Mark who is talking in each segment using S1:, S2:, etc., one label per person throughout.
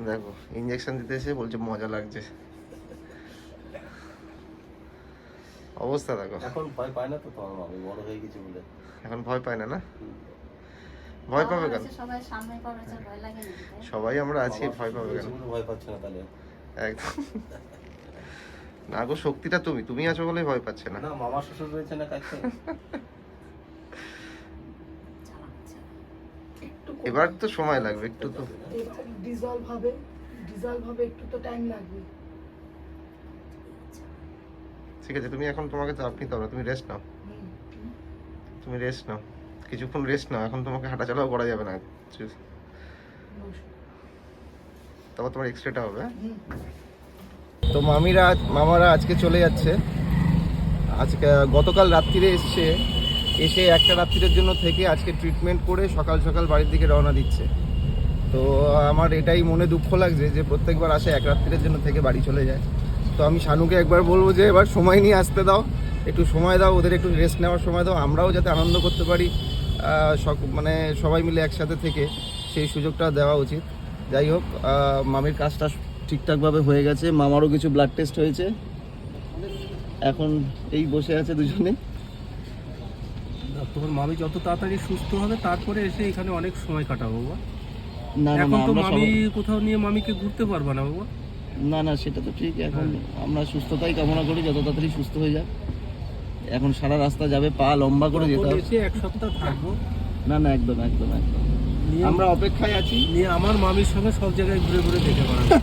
S1: দেখো ইঞ্জেকশন দিতে এসে বলছে মজা লাগছে। অবস্থা দেখো।
S2: এখন ভয় পায় না তো তোমার মামি বড় হয়ে গেছে বলে।
S1: এখন ভয় পায় না না? ভয় পাবে কেন?
S3: সবাই সামনে করেছে ভয় লাগে না
S1: সবাই আমরা আছি ভয় পাবে কেন?
S2: ভয় পাচ্ছে না তাহলে।
S1: একদম। না গো শক্তিটা তুমি তুমি আছো বলে ভয় পাচ্ছে না।
S2: না মামা শ্বশুর রয়েছে না কাছে?
S1: এবার তো সময় লাগবে একটু তো।
S4: ডিজলভ হবে ডিজলভ হবে একটু তো টাইম লাগবে।
S1: ঠিক আছে তুমি এখন তোমাকে চাপ নিতে হবে তুমি রেস্ট নাও। তুমি রেস্ট নাও। কিছুক্ষণ রেস্ট নাও এখন তোমাকে হাঁটাচলাও করা যাবে না। তারপর তোমার এক্সরেটা হবে? তো মামিরা মামারা আজকে চলে যাচ্ছে। আজকে গতকাল রাত্রিরে এসছে। এসে একটা রাত্রিরের জন্য থেকে আজকে ট্রিটমেন্ট করে সকাল সকাল বাড়ির দিকে রওনা দিচ্ছে। তো আমার এটাই মনে দুঃখ লাগছে যে প্রত্যেকবার আসে এক রাত্রিরের জন্য থেকে বাড়ি চলে যায়। তো আমি শানুকে একবার বলব যে, এবার সময় নিয়ে আসতে দাও। একটু সময় দাও, ওদের একটু রেস্ট নেওয়ার সময় দাও। আমরাও যাতে আনন্দ করতে পারি। মানে সবাই মিলে একসাথে থেকে সেই সুযোগটা দেওয়া উচিত। যাই হোক মামির কাজটা ঠিকঠাকভাবে হয়ে গেছে। মামারও কিছু ব্লাড টেস্ট হয়েছে। এখন এই বসে আছে দুজনে।
S5: তোমার মামি যত তাড়াতাড়ি সুস্থ হবে তারপরে এসে এখানে অনেক সময় কাটাবো বাবা।
S1: না না
S5: এখন তো
S1: আমরা
S5: মামি
S1: সবাই-
S5: কোথাও নিয়ে মামিকে ঘুরতে পারবে না বাবা।
S1: না না সেটা তো ঠিক। এখন আমরা সুস্থতাই কামনা করি যত তাড়াতাড়ি সুস্থ হয়ে যাক। এখন সারা রাস্তা যাবে পা লম্বা করে যেতে
S5: তখন
S1: হবে।
S5: এসে এক সপ্তাহ থাকব।
S1: না না একদম একদম একদম।
S5: নিয়ে
S1: আমরা অপেক্ষায় আছি।
S5: নিয়ে আমার মামির সঙ্গে সব জায়গায় ঘুরে ঘুরে দেখে বেড়াবো।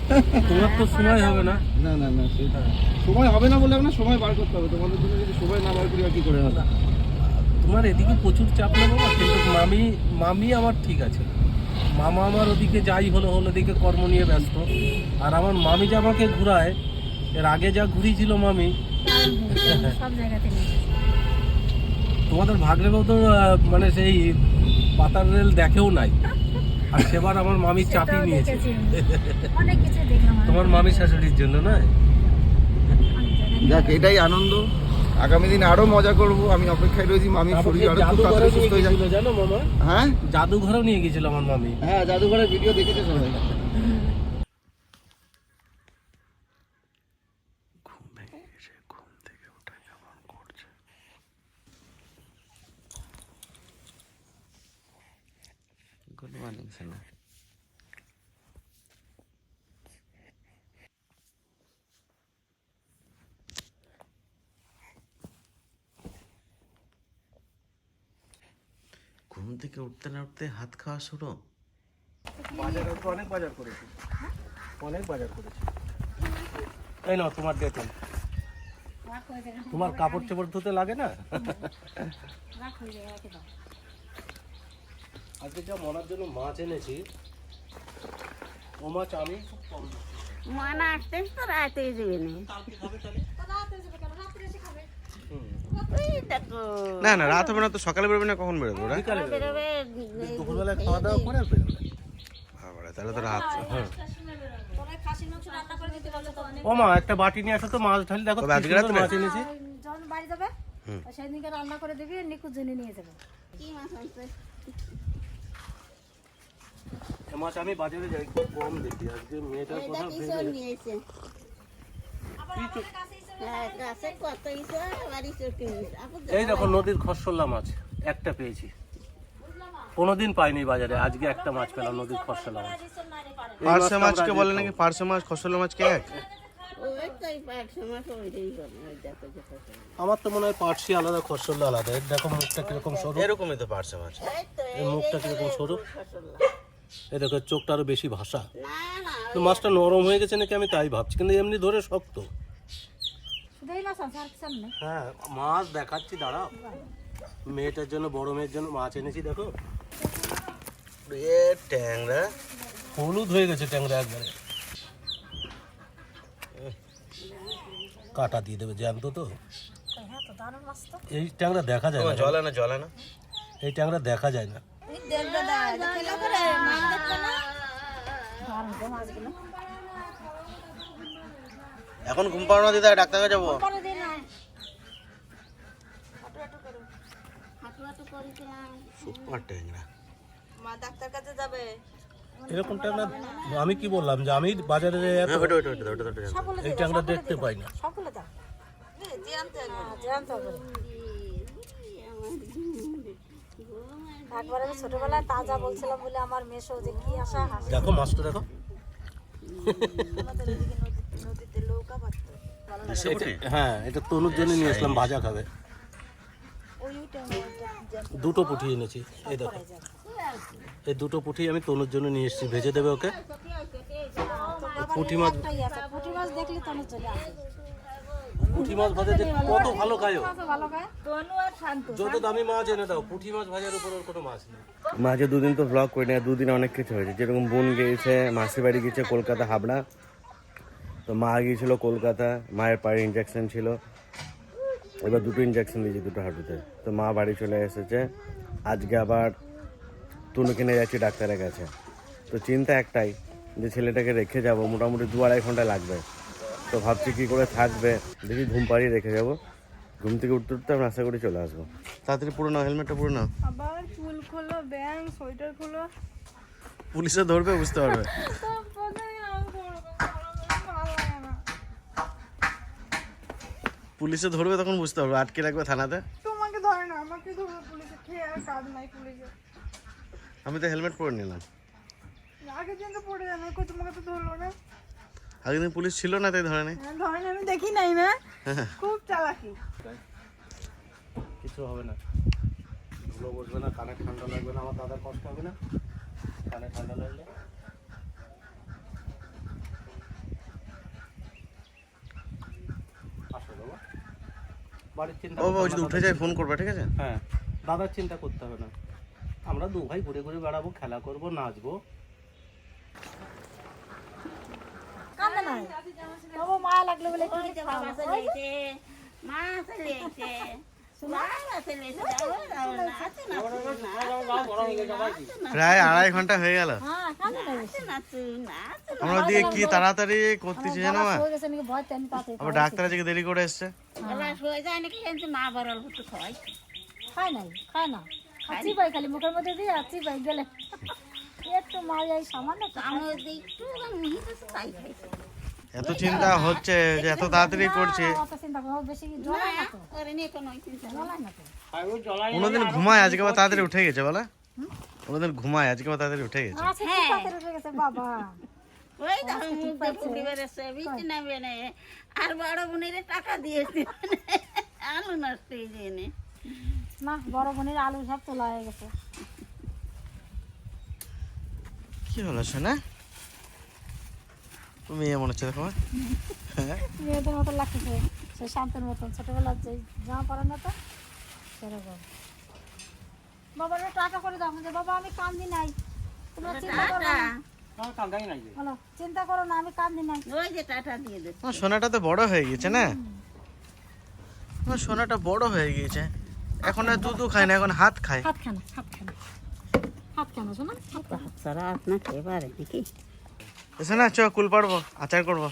S5: তোমার তো সময় হবে না।
S1: না না না সেটা সময় হবে না বলে আমরা সময় বার করতে হবে। তোমাদের জন্য যদি সময় না বার করি আর কি করে হবে?
S5: তোমার এদিকে প্রচুর চাপ না? বাবা কিন্তু মামি মামি আমার ঠিক আছে। মামা আমার ওদিকে যাই হলো হলো ওদিকে কর্ম নিয়ে ব্যস্ত। আর আমার মামি যে আমাকে ঘুরায় এর আগে যা ঘুরিয়েছিল মামি
S3: সব জায়গাতে নিয়ে গেছে।
S5: তোমাদের ভাগলেও তো মানে সেই পাতার রেল দেখেও নাই। আর সেবার আমার মামি চাপি নিয়েছে। তোমার মামি শাশুড়ির জন্য না
S3: অনেক জায়গায়
S1: যাক এটাই আনন্দ। আগামী দিন আরও মজা করব আমি অপেক্ষায় রয়েছি মামি শরীর আরও খুব তাড়াতাড়ি সুস্থ হয়ে
S5: গেছিল জানো মামা?
S1: হ্যাঁ?
S5: জাদুঘরেও নিয়ে গেছিল আমার মামি।
S1: হ্যাঁ জাদুঘরের ভিডিও দেখেছে সবাই। গুড মর্নিং সোনা ঘুম থেকে উঠতে না উঠতে হাত খাওয়া শুরু?
S5: বাজারে তো অনেক বাজার করেছি। অনেক বাজার করেছি। এই নাও তোমার বেতন। তোমার কাপড় চোপড় ধুতে লাগে না। আজকে যা মনার জন্য মাছ এনেছি ও মাছ আমি খুব কম।
S6: মানা আসতেস তো রাতে যাবে না
S5: কালকে খাবে তাহলে হুম।
S6: ওই দেখো
S1: না না রাত হবে না তো সকালে বেরোবে না কখন বেরোবে ওরা?
S5: দুপুরবেলা খাওয়া দাওয়া করে বেরোবে।
S1: তাহলে তো রাত। হ্যাঁ।
S3: তোরা খাসির মাংস রান্না করে দিতে পারলে তো অনেক-
S5: ও মা একটা বাটি নিয়ে আসো তো মাছ ঢালি দেখো
S1: আজকে
S5: মাছ এনেছি।
S3: যখন বাড়ি যাবে? সেদিনকে রান্না করে দিবি নিকুজ জেনে নিয়ে যাবে।
S6: কি মাছ আনছে
S5: মাছ আমি বাজারে যাই খুব কম দেখি। আজকে মেয়েটার কথা ভেবে
S6: নিয়েছে হ্যাঁ আবার
S5: এই দেখো নদীর খরসল্লা মাছ একটা পেয়েছি। কোনোদিন পাইনি বাজারে আজকে একটা মাছ পেলাম নদীর খরসল্লা মাছ।
S1: পার্শে মাছকে বলে নাকি পার্শে মাছ খসলা মাছ কে? এক।
S5: আমার তো মনে হয় পাটসি আলাদা খরসল্লা আলাদা। এর দেখো মুখটা কীরকম সরু।
S1: এরকমই তো পার্শে মাছ।
S6: এই
S5: মুখটা কীরকম সরু। এই দেখো চোখটা আরও বেশি ভাষা
S6: না না
S5: তো মাছটা নরম হয়ে গেছে নাকি আমি তাই ভাবছি কিন্তু এমনি ধরে শক্ত
S3: শুধু এই মাছ আছে আর কিছু নেই
S5: হ্যাঁ মাছ দেখাচ্ছি দাঁড়াও। মেয়েটার জন্য বড় মেয়ের জন্য মাছ এনেছি দেখো।
S1: এ ট্যাংরা
S5: হলুদ হয়ে গেছে ট্যাংরা একবারে। কাটা দিয়ে দেবে জ্যান্ত তো।
S3: হ্যাঁ
S5: এই ট্যাংরা দেখা যায় না।
S1: জলে না জলে না
S5: এই ট্যাংরা দেখা যায় না।
S1: এখন ঘুম পাড়ো না দিদা ডাক্তার কাছে যাব। সুপার ট্যাংরা।
S6: মা ডাক্তার কাছে যাবে।
S5: এরকম ট্যাংরা আমি কি বললাম যে আমি বাজারে এত
S3: সবগুলো
S5: এই ট্যাংরা দেখতে পাই না।
S3: সবগুলো দাও হ্যাঁ, ছোটবেলায় তাজা বলছিলাম বলে আমার মেশো যে কি আশা
S5: দেখো মাছটা দেখো। এটা- হ্যাঁ এটা তনুর জন্য নিয়ে আসলাম ভাজা খাবে। দুটো পুঁটি এনেছি, এই দেখো। এই দুটো পুঁটি আমি তনুর জন্য নিয়ে এসেছি, ভেজে দেবে ওকে? পুঁটি মাছ
S3: পুঁটি মাছ দেখলে তখন চলে আসে
S5: পুঁটি মাছ ভাজা যে কত ভালো খায় যত দামি মাছ এনে দাও পুঁটি মাছ ভাজার উপর ওর কোনো মাছ নেই।
S7: মাঝে দুদিন তো ব্লগ করি না, দুদিন অনেক কিছু হয়েছে। যেরকম বোন গিয়েছে, মাসির বাড়ি গিয়েছে কলকাতা হাবড়া। তো মা গিয়েছিল কলকাতা, মায়ের পায়ে ইঞ্জেকশন ছিল। এবার দুটো ইঞ্জেকশন দিয়েছি দুটো হাঁটুতে তো মা বাড়ি চলে এসেছে। আজকে আবার তনুকে কিনে যাচ্ছি ডাক্তারের কাছে। তো চিন্তা একটাই যে ছেলেটাকে রেখে যাব মোটামুটি দু আড়াই ঘণ্টা লাগবে। তো ভাবছি কী করে থাকবে দেখি ঘুম পাড়িয়ে রেখে যাব। ঘুম থেকে উঠতে উঠতে আমি আশা করি চলে আসব। তাড়াতাড়ি পুরো নাও হেলমেটটা পুরো নাও
S8: আবার চুল খোলো ব্যাং সোয়েটার খোলো।
S7: পুলিশে ধরবে বুঝতে পারবে
S8: তারপরে আমি করব ভালো লাগে না
S7: পুলিশে ধরবে তখন বুঝতে পারবে আটকে রাখবে থানাতে।
S8: তোমাকে ধরে না আমাকে ধরো পুলিশে খেয়ে আর কাজ নাই পুলিশে।
S7: আমি তো হেলমেট পরে নিলাম।
S8: আগের দিন তো পড়ে জানো কই তোমাকে তো ধরলো না?
S7: আগের দিন পুলিশ ছিল না তাই ধরে নেই
S8: হ্যাঁ, ধরে না আমি দেখি নাই না। খুব চালাকি।
S5: কিছু হবে না। ধুলো বসবে না কানে ঠান্ডা লাগবে না আমার দাদার কষ্ট হবে না? কানে ঠান্ডা লাগলে আসো বাবা বাড়ির চিন্তা
S7: ও বাবা, যদি উঠে যায় ফোন করবে ঠিক আছে?
S5: হ্যাঁ দাদার চিন্তা করতে হবে না। আমরা দু ভাই ঘুরে ঘুরে বেড়াবো খেলা করব নাচবো।
S3: লাগল বলে
S6: মা
S7: প্রায় আড়াই ঘণ্টা হয়ে গেল। আমরা দিয়ে কি তাড়াতাড়ি করতেছি জানো
S3: হয়ে
S7: আবার ডাক্তার আজকে দেরি করে এসছে।
S6: এবার শুয়ে যায় নাকি, কিন্তু মা বড় অল্প একটু খাওয়াই।
S3: খায় নাই খায় না। চিবাই খালি মুখের মধ্যে দিয়ে আর চিবাই গেলে। একটু সামান্য
S6: আমি একটু এবার তাই খাইছি।
S7: এত চিন্তা হচ্ছে যে এত তাড়াতাড়ি করছে। কোনোদিন ঘুমায় আজকে আবার তাড়াতাড়ি উঠে গেছে বলে? কোনোদিন ঘুমায় আজকে তাড়াতাড়ি উঠে গেছে।
S3: আচ্ছা কি উঠে গেছে বাবা।
S6: ওই মুখ না। আর বড় বোনের টাকা দিয়েছি। আলু নষ্ট হয়ে যায় না
S3: না বড় বোনের আলু সব তোলা হয়ে গেছে।
S7: কি হলো শোনা তুমি এ মনে হচ্ছে দেখো হ্যাঁ?
S3: মেয়েদের মতো লাগতেছে সে শান্তের মতন। ছোটবেলার যে জামা পড়ানো তো সেরকম। বাবার টাকা করে দাও বাবা আমি কান্দি নাই। তোমরা চিন্তা করো না। বলো চিন্তা করো না আমি কান্দি নাই।
S6: ওই যে টাটা দিয়ে দে।
S7: আমার সোনাটা তো বড় হয়ে গেছে না? আমার সোনাটা বড় হয়ে গিয়েছে। এখন আর দুধু খায় না এখন হাত খায়।
S3: হাত খানা হাত খানা হাত খানা শোনা হাত
S6: সারা হাত না খেয়ে পারে নাকি?
S7: এসে না চ কুল পারব আচার করব।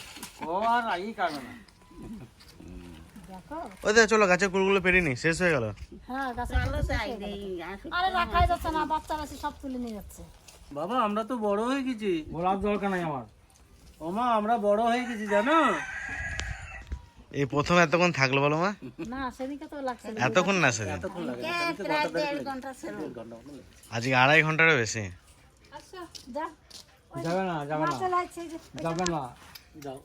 S3: দেখো
S7: ওই দেখ চলো গাছের কুলগুলো পেরিনি শেষ হয়ে গেল।
S3: হ্যাঁ আরে রাখাই যাচ্ছে না বাচ্চারা এসে সব তুলে নিয়ে যাচ্ছে।
S5: বাবা আমরা তো বড় হয়ে গেছি। বলার দরকার নাই আমার। ওমা আমরা বড় হয়ে গেছি জানো?
S7: এই প্রথম এতক্ষণ থাকল বলো মা?
S3: না সেদিকে তো লাগছে
S7: এতক্ষণ না সেদিন।
S6: ছিল।
S7: আজকে আড়াই ঘন্টারও বেশি।
S3: যা।
S5: যাবে না যাবে
S3: যে।
S5: যাবে না। যাও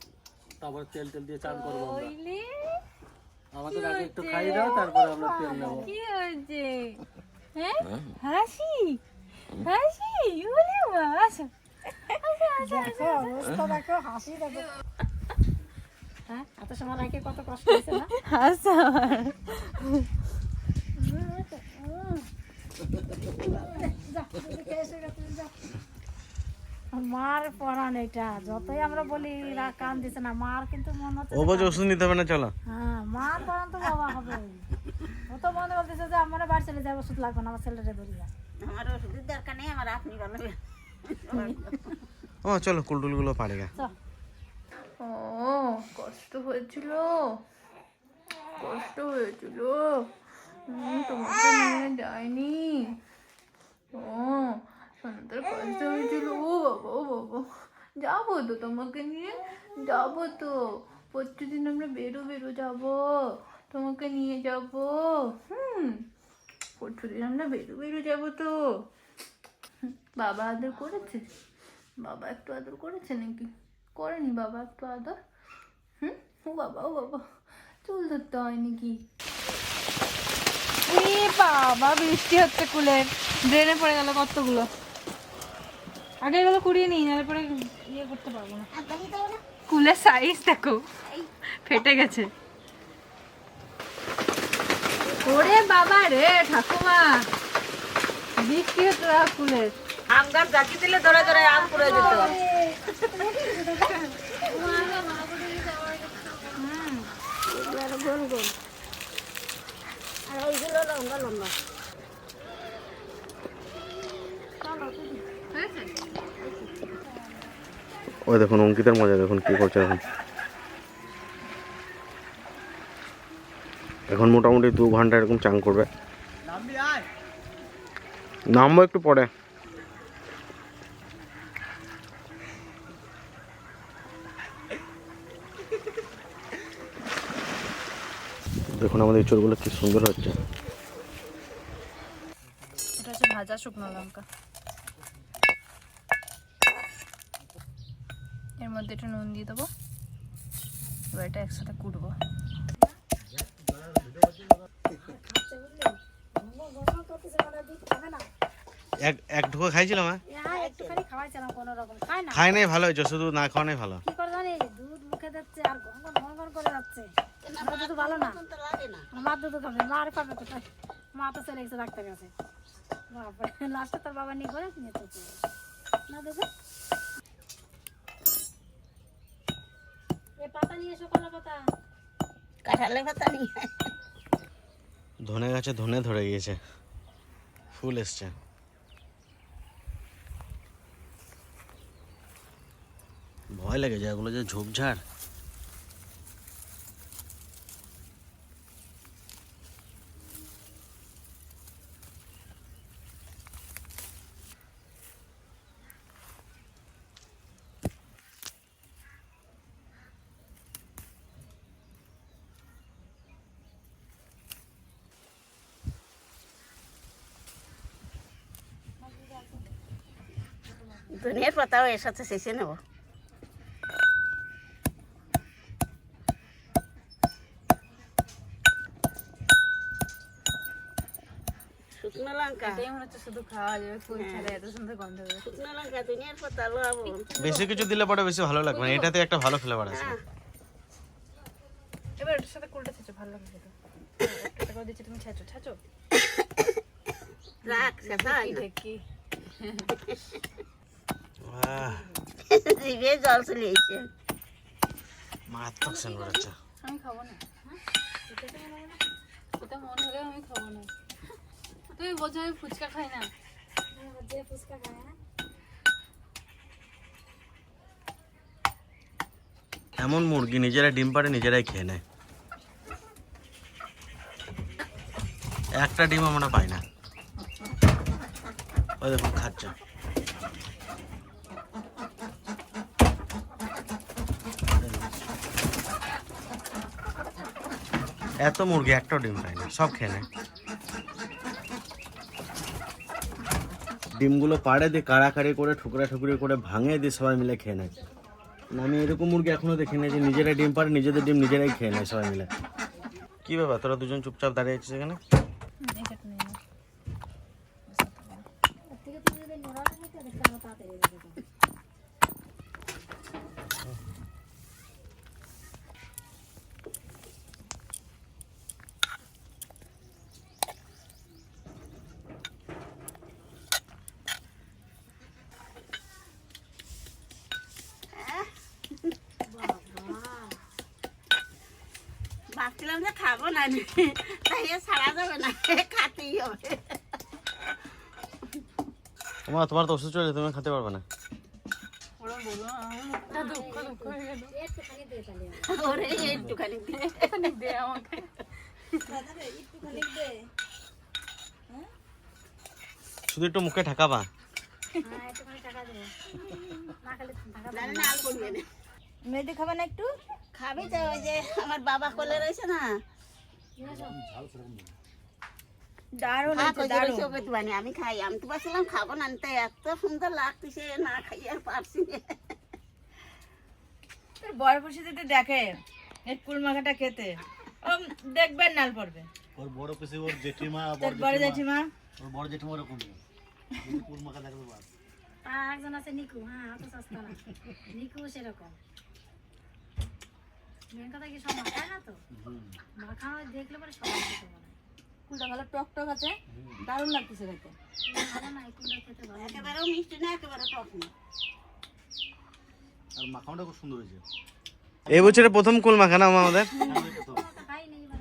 S5: তারপরে তেল তেল দিয়ে চান করব আমরা। আমাদের আগে একটু খাইয়ে দাও তারপরে আমরা তেল নেব।
S8: কি হয়েছে হ্যাঁ? হাসি? হাসি? ওরে মা আসো।
S3: দেখো অবস্থা দেখো হাসি দেখো। হ্যাঁ? এত সময় রাখে কত কষ্ট হয়েছে না?
S8: হাসা।
S3: যা, যা। মার পরান এটা। যতই আমরা বলি কান দিছে না মার কিন্তু মনে হচ্ছে
S7: ও বলছে ওষুধ নিতে হবে না চলো।
S3: হ্যাঁ মার পরান তো বাবা হবে। ও তো মনে বলতেছে যে আমার বাড়ি চলে যাবে ওষুধ লাগবে না আমার ছেলেটা ধরি
S6: আমার ওষুধের দরকার নেই আমার আপনি ভালো
S7: ও চলো কুলটুলগুলো পাড়ে গা।
S8: ও কষ্ট হয়েছিল। কষ্ট হয়েছিল। তোমাকে নিয়ে যায়নি। ও
S9: সুন্দর কষ্ট হয়েছিল ও বাবা ও বাবা যাব তো তোমাকে নিয়ে যাব তো প্রতিদিন আমরা বেরো বেরো যাব তোমাকে নিয়ে যাব হুম প্রতিদিন আমরা বেরো বেরো যাব তো বাবা আদর করেছে বাবা একটু আদর করেছে নাকি করেনি বাবা একটু আদর হুম ও বাবা ও বাবা চুল ধরতে হয় নাকি বাবা বৃষ্টি হচ্ছে কুলের ড্রেনে পড়ে গেল কতগুলো আগে এগুলো কুড়িয়ে নিই নাহলে পরে ইয়ে করতে পারব না। কুলের সাইজ দেখো ফেটে গেছে। ওরে বাবা রে ঠাকুমা। হচ্ছে রাখ কুলের।
S6: আম গাছ গাছি দিলে ধরে ধরে আম পুড়ে যেত।
S3: গোল গোল আর ওইগুলো লম্বা লম্বা
S7: ওই দেখুন, অঙ্কিতার মজা, দেখুন কি করছে এখন। এখন মোটামুটি দু ঘণ্টা এরকম চান করবে। নামবো একটু পরে। দেখুন আমাদের চোরগুলো কি সুন্দর হচ্ছে।
S9: হচ্ছে ভাজা শুকনো লঙ্কা। মধ্যে একটু নুন দিয়ে দেবো। এবার এটা একসাথে কুটবো।
S7: এক এক ঢুকো খাইছিলাম
S3: হ্যাঁ একটুখানি খাওয়াইছিলাম কোনো রকম। খায়
S7: খাই নাই ভালো হয়েছে শুধু না খাওয়ানোই ভালো।
S3: কি করে জানি? দুধ মুখে আর করে যাচ্ছে। আমার দুধ ভালো না। আমার দুধ খাবে মা আর খাবে কোথায়? মা তো চলে গেছে ডাক্তার কাছে। বাপরে লাস্টে তোর বাবা নিয়ে করে নিয়ে তো না দেখো। পাতা নিয়ে এসো কলা পাতা।
S6: কাঁঠালে পাতা নিয়ে
S7: ধনে গাছে ধনে ধরে গিয়েছে। ফুল এসছে। ভয় লাগে যায় ওগুলো যে ঝোপঝাড়।
S6: ধনিয়ার পাতাও এর সাথে শেষে নেব। শুকনো লঙ্কা।
S9: মনে শুধু খাওয়া যাবে ফুল ছাড়া এত সুন্দর গন্ধ।
S6: শুকনো লঙ্কা ধনিয়ার পাতা লবণ
S7: বেশি কিছু দিলে পরে বেশি ভালো লাগবে না এটাতে একটা ভালো ফ্লেভার আছে।
S6: হ্যাঁ।
S9: এবার এটার সাথে কুলটা ছেঁচো ভালো লাগবে একটা করে দিচ্ছি তুমি ছেঁচো ছেঁচো।
S6: রাখ সেটা হয়
S9: দেখি
S7: আহ,
S6: জিভে জল চলে এসছে।
S7: মারাত্মক সেন্ট বেরোচ্ছে
S9: আমি খাব না। ওটা মন হলে আমি খাব না। তুমি বোঝো আমি ফুচকা খাই না।
S3: ফুচকা খায় হ্যাঁ
S7: এমন মুরগি নিজেরা ডিম পাড়ে নিজেরাই খেয়ে নেয়। একটা ডিম আমরা পাই না। ওই দেখুন খাচ্ছে। এত মুরগি একটাও ডিম খায় না সব খেয়ে নেয়। ডিমগুলো পাড়ে দিয়ে কাড়াকাড়ি করে ঠুকরা ঠুকরি করে ভাঙে দিয়ে সবাই মিলে খেয়ে নেয়। না, আমি এরকম মুরগি এখনও দেখিনি যে নিজেরাই ডিম পারে নিজেদের ডিম নিজেরাই খেয়ে নেয় সবাই মিলে। কি ব্যাপার তোরা দুজন চুপচাপ দাঁড়িয়ে আছিস এখানে
S9: এটা নিয়ে নাও।
S3: ওর থেকে তুমি যদি নোড়া নিতে দেখতে আরও তাড়াতাড়ি হয়ে যাবে
S6: ভাবছিলাম যে খাব না তাই এ ছাড়া যাবে না খাতেই হবে।
S7: তোমার তোমার তো ওষুধ চলে তুমি খেতে পারবে না।
S9: হয়ে
S7: শুধু একটু মুখে ঠাকাবা।
S3: হ্যাঁ একটুখানি না খেলে টাকা
S6: না আর করবে না।
S10: মেয়েটি খাবে না একটু?
S6: খাবি তো ওই যে আমার বাবা কোলে রয়েছে না।
S10: দারুণ
S6: খা
S10: দারুণ।
S6: রয়েছে বানি আমি খাই আমি তো বলছিলাম খাব না তাই এত সুন্দর লাগতেছে না খাই আর পারছি
S10: বড় খুশি যদি দেখে এই কুল মাখাটা খেতে দেখবেন নাল পড়বে।
S11: ওর বড় পিসে ওর জেঠিমা
S10: বড় জেঠিমা।
S11: ওর বড় জেঠিমা ওরকম। কুল দেখবে বাস।
S3: আর একজন আছে নিকু হ্যাঁ অত সস্তা না। নিকু সেরকম। মেন কথা কি সব মাখায় না তো? মাখানো দেখলে পরে সবাই খেতে পারে
S10: কুলটা ভালো টক টক আছে। দারুণ লাগতেছে খেতে
S3: ভালো না এই কুলটা খেতে ভালো
S6: একেবারেও মিষ্টি না একেবারে টক না।
S11: আর মাখানোটা খুব সুন্দর হয়েছে।
S7: এই বছরের প্রথম কুল মাখানা আমাদের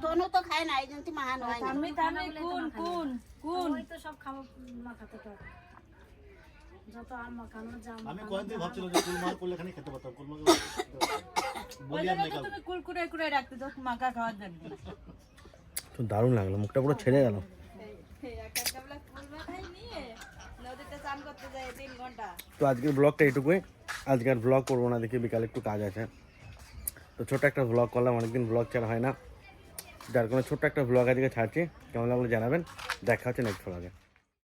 S6: তনু তো খায় না এই জন্য হয় না।
S10: আমি তাহলে কোন কোন কোন
S3: ওই তো সব খাব মাখাতে টক আম
S11: আমি কয়েকদিন ভাবছিলাম যে কুল করলে এখানে খেতে পারতাম কুল বলি আর নাই
S10: তুমি কুল কুড়ে কুড়ে রাখতে তো মাখা খাওয়ার জন্য।
S7: তো দারুণ লাগল মুখটা পুরো ছেড়ে গেল।
S10: নদীতে স্নান করতে যায় তিন ঘণ্টা।
S7: তো আজকের ব্লগটা এটুকুই আজকে আর ব্লগ করব না দেখি বিকালে একটু কাজ আছে। তো ছোট একটা ব্লগ করলাম অনেকদিন ব্লগ ছাড়া হয় না। যার কোনো ছোট্ট একটা ব্লগ আজকে ছাড়ছি। কেমন লাগল জানাবেন। দেখা হচ্ছে নেক্সট ব্লগে